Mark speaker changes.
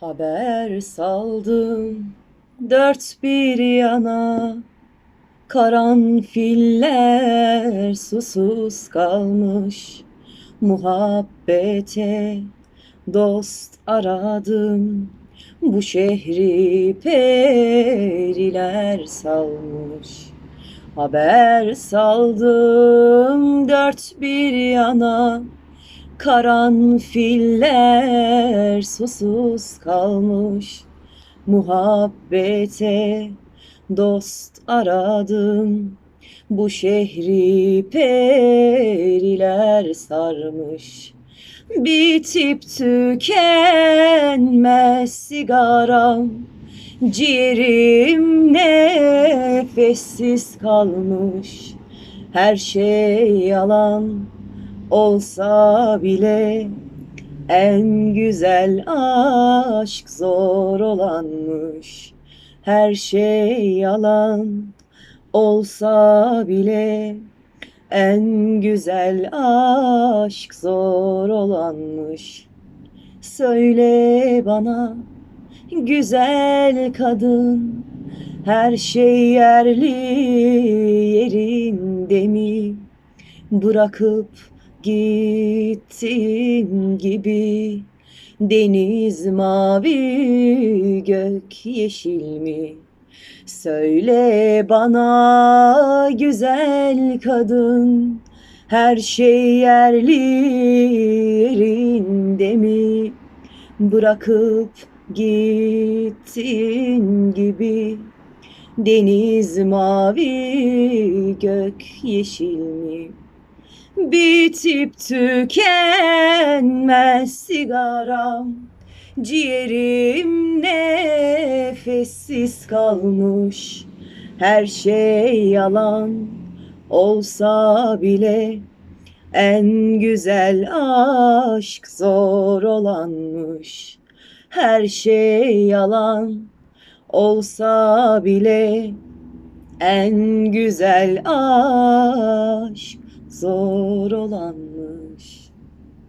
Speaker 1: Haber saldım. Dört bir yana Karanfiller susuz kalmış. Muhabbete dost aradım. Bu şehri periler salmış. Haber saldım. Dört bir yana Karanfiller susuz kalmış. Muhabbete dost aradım. Bu şehri periler sarmış. Bitip tükenmez sigaram. Ciğerim nefessiz kalmış. Her şey yalan olsa bile en güzel aşk zor olanmış. Her şey yalan olsa bile en güzel aşk zor olanmış. Söyle bana güzel kadın her şey yerli yerinde mi? Bırakıp gittin gibi Deniz mavi gök yeşil mi? Söyle bana güzel kadın Her şey yerli yerinde mi? Bırakıp gittin gibi Deniz mavi gök yeşil mi? Bitip tükenmez sigaram. Ciğerim nefessiz kalmış. Her şey yalan olsa bile En güzel aşk zor olanmış. Her şey yalan olsa bile En güzel aşk zor olanmış.